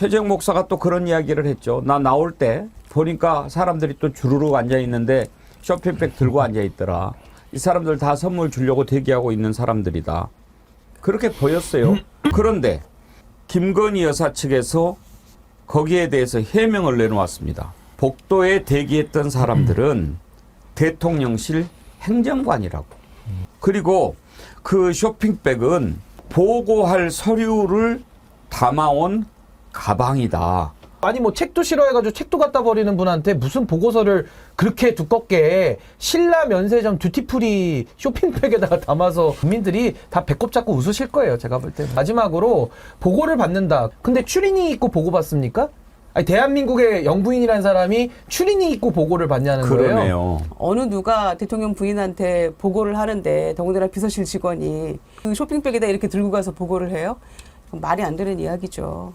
최재형 목사가 또 그런 이야기를 했죠. 나 나올 때 보니까 사람들이 또 주르륵 앉아 있는데 쇼핑백 들고 앉아 있더라. 이 사람들 다 선물 주려고 대기하고 있는 사람들이다. 그렇게 보였어요. 그런데 김건희 여사 측에서 거기에 대해서 해명을 내놓았습니다. 복도에 대기했던 사람들은 대통령실 행정관이라고. 그리고 그 쇼핑백은 보고할 서류를 담아온 가방이다. 아니 뭐 책도 싫어해가지고 책도 갖다 버리는 분한테 무슨 보고서를 그렇게 두껍게 신라 면세점 듀티프리 쇼핑백에다가 담아서 국민들이 다 배꼽 잡고 웃으실 거예요. 제가 볼 때. 마지막으로 보고를 받는다. 근데 추리닝 입고 보고 받습니까? 아니 대한민국의 영부인이라는 사람이 추리닝 입고 보고를 받냐는 거예요. 그러네요. 어느 누가 대통령 부인한테 보고를 하는데 더군다나 비서실 직원이 그 쇼핑백에다 이렇게 들고 가서 보고를 해요? 말이 안 되는 이야기죠.